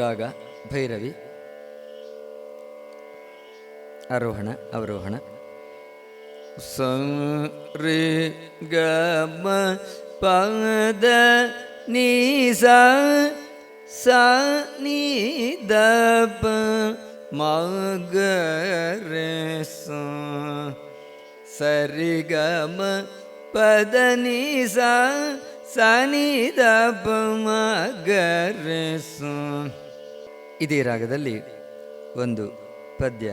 ರಾಗ ಭೈರವಿ ಆರೋಹಣ ಅವರೋಹಣ ಸ ರೇ ಗ ಮ ಪದ ನೀ ಸ ಸ ನೀ ದ ಪ ಮ ಗ ರೇ ಸ ಸರಿ ಗ ಮ ಪದ ನೀ ಸ ಸ ನೀ ದ ಪ ಮ ಗ ರೇ ಸ ಇದೇ ರಾಗದಲ್ಲಿ ಒಂದು ಪದ್ಯ.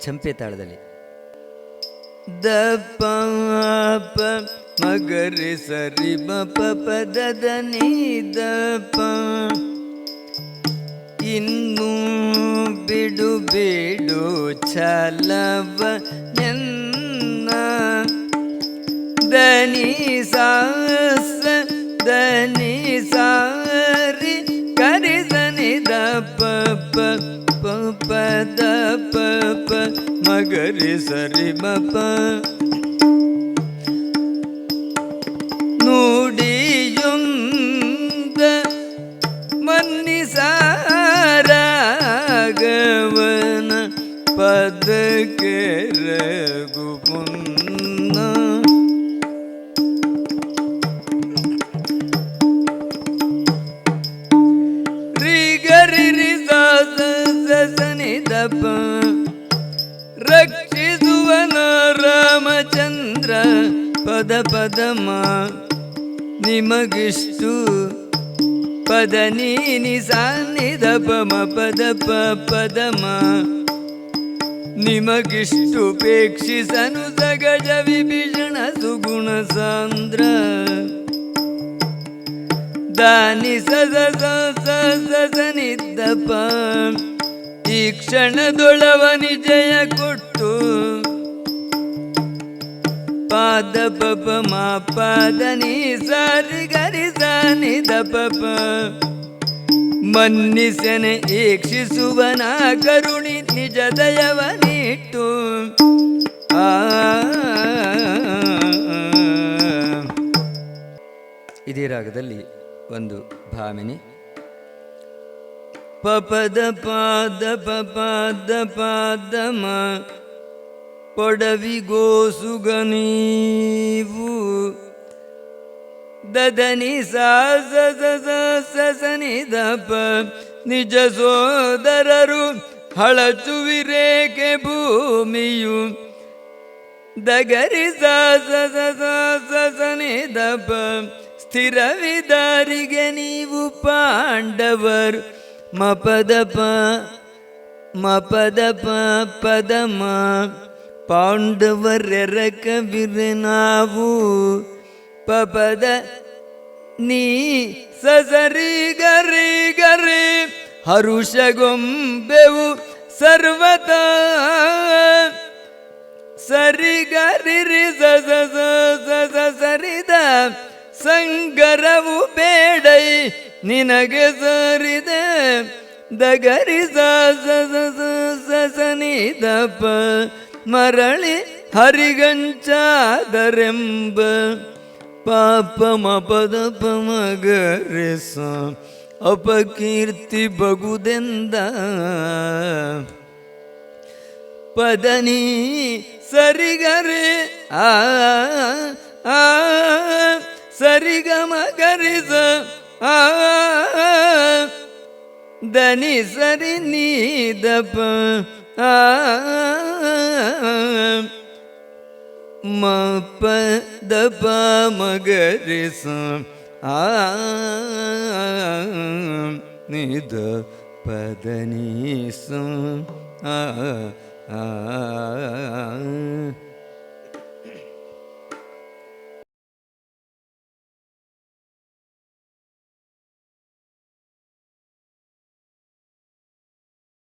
ಚಂಪೆ ತಾಳದಲ್ಲಿ. ದ ಪ ಮಗರಿ ಸರಿ ಪ ಪದ ದ ನೀ ದ ಪ ಇನ್ನು ಬಿಡು ಬಿಡು ಛಲವ ಎನ್ನ ದನಿ ಸಾಸ ದನಿ ಸಾರಿ ಕರಿಸನಿ ದ ಪ ಪ ಪ ಪ ದ ಪ ಪ ಮಗರಿ ಸರಿ ಮ ರಾಮಚಂದ್ರ ಪದ ಪದಮ ನಿಮಗಿಷ್ಟು ಪದ ನೀನಿ ಸಾನ್ನಿದ ಪಮ ಪದ ಪ ಪದಮ ನಿಮಗಿಷ್ಟು ಪೇಕ್ಷಿಸನು ಸಗಜ ವಿಭೀಷಣ ಸುಗುಣ ಸಾಂದ್ರ. ದಾನಿ ಸದ ಸ ಸ ಸ ನಿದ್ದಪ. ಈ ಕ್ಷಣದೊಳವ ನಿಜಯ ಕೊಟ್ಟು ಪಾದ ಪಪ, ಮಾ ಪದ, ನಿ ಸಾರಿ, ಗರಿ ನಿ ದ ಪಪ. ಮನ್ನಿಸನೆ ಏಕ್ಷಿಸುವನ ಕರುಣಿ, ನಿಜ ದಯವನಿಟ್ಟು. ಆ. ಇದೇ ರಾಗದಲ್ಲಿ ಒಂದು ಭಾಮಿನಿ. ಪಪದ ಪಾದ, ಪಪಾದ ಪಾದ, ಮ ಪೊಡವಿಗೋ ಸುಗನೀವು ದದನಿ ಸಾ ದಪ ನಿಜ ಸೋದರರು ಹಳಚುವಿರೇಕೆ ಭೂಮಿಯು ದಗರಿ ಸ ದಪ ಸ್ಥಿರವಿದಾರಿಗೆ ನೀವು ಪಾಂಡವರು ಮಪದಪ ಮಪದಪ ಮಪದ ಪ ಪದ ಮ ಪಾಂಡವರೆರ ನಾವು ಪಪದ ನೀ ಸಸರಿ ಗರಿ ಗರಿ ಹರುಷಗೊಂಬೆವು ಸರ್ವತ. ಸರಿ ಗರಿ ಸರಿದ ಸಂಗರವು ಬೇಡೈ ನಿನಗೆ ಸರಿದ ದಗರಿ ಸ ಸ ಸ ಸ ಸ ಸ ನಿ ದ ಪ ಮರಳಿ ಹರಿಗಂಚಾದರೆಂಬ ಪಾಪ ಮಪದ ಪಮಗರೆಸ ಅಪಕೀರ್ತಿ ಬಗುದೆಂದ. ಪದನಿ ಸರಿಗರೆ ಆ ಸರಿಗಮ ಗರಿಸ ಆ, ದನಿ ಸರಿ ನೀದಪ ಆ ಮ ಪ ದ ಪ ಮಗರಿ ಸ